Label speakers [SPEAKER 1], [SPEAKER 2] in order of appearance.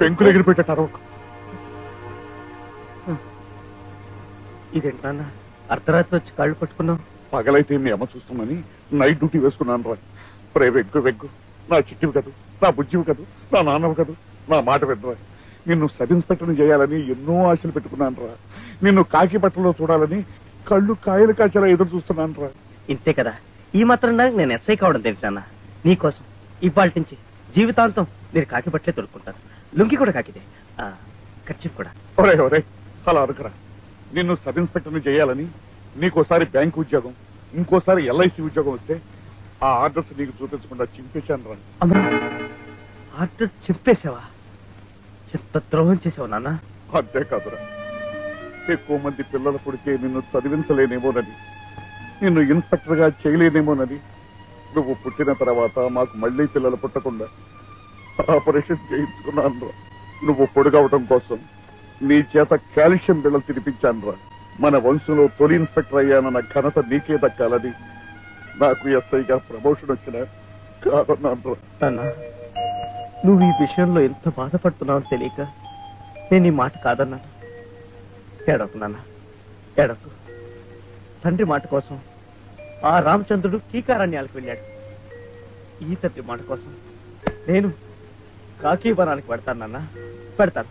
[SPEAKER 1] పెంకులు ఎగిరిపెట్టారు
[SPEAKER 2] ఇదేంటి నాన్న? అర్ధరాత్రి వచ్చి కాళ్ళు పట్టుకున్నావు?
[SPEAKER 1] పగలైతే మీ అమ్మ చూస్తుందని నైట్ డ్యూటీ వేసుకున్నాను రా. ప్రే వెగ్గు వెగ్గు. నా చిట్టివి కదూ నా బుజ్జివి కదూ నా నాన్నవి కదూ నా మాట వినరా. నిన్ను సబ్ ఇన్స్పెక్టర్ని చేయాలని ఎన్నో ఆశలు పెట్టుకున్నాను రా. నిన్ను కాకి బట్టలో చూడాలని కళ్ళు కాయలు కాచేలా ఎదురు చూస్తున్నాను రా.
[SPEAKER 2] ఇంతే కదా. ఈ మాత్రం నాకు నేను ఎస్ఐ కావడం తెలుసు నాన్న. నీకోసం. ఇవాళ నుంచి జీవితాంతం నేను కాకి బట్టలే తొడుక్కుంటాను లుంగి కూడా కాకిదే. ఆ, ఖర్చు కూడా.
[SPEAKER 1] ఒరే ఒరే అలా అనుకురా నిన్ను సబ్ ఇన్స్పెక్టర్ని చేయాలని నీకోసారి బ్యాంక్ ఉద్యోగం ఇంకోసారి ఎల్ఐసి ఉద్యోగం వస్తే ఆ ఆర్డర్స్ నీకు చూపించకుండా చింపేశాను రా.
[SPEAKER 2] అమ్మా ఆర్డర్ చెప్పేశావా ఎంత ద్రోహం చేసావు నాన్న.
[SPEAKER 1] అంతేకాదురా ఎక్కువ మంది పిల్లల పుడితే నిన్ను చదివించలేనేమోనని నిన్ను ఇన్స్పెక్టర్గా చేయలేనేమోనని నువ్వు పుట్టిన తర్వాత మాకు మళ్ళీ పిల్లలు పుట్టకుండా ఆపరేషన్ చేయించుకున్నాను రా. నువ్వు పొడుగవటం కోసం నీ చేత కాల్షియం బిళ్ళలు తినిపించాను రా. మన వంశంలో తొలి ఇన్స్పెక్టర్ అయ్యానన్న ఘనత నీకే దక్కాలని నాకు ఎస్ఐగా ప్రమోషన్ వచ్చిన
[SPEAKER 2] కాదన్నా నువ్వు ఈ విషయంలో ఎంత బాధపడుతున్నావు తెలియక నేను ఈ మాట కాదన్నాను. ఏడకు నాన్న ఏడకు తండ్రి మాట కోసం ఆ రామచంద్రుడు కీకారణ్యాలకు వెళ్ళాడు. ఈ తండ్రి మాట కోసం నేను కాకీవనానికి పెడతాను నాన్న. పెడతాను.